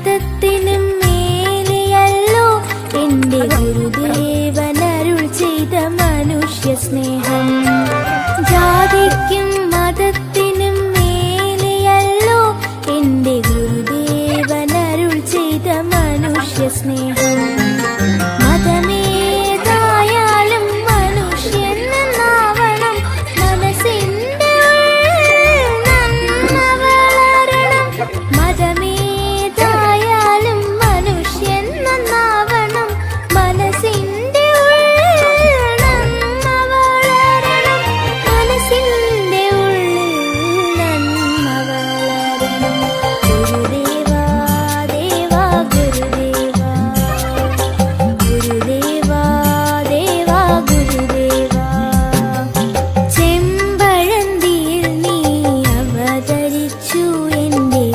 പാദത്തിനും മേലെയല്ലോ എന്റെ ഗുരുദേവനരുൾ ചെയ്ത മനുഷ്യ സ്നേഹം. ജാതിക്ക്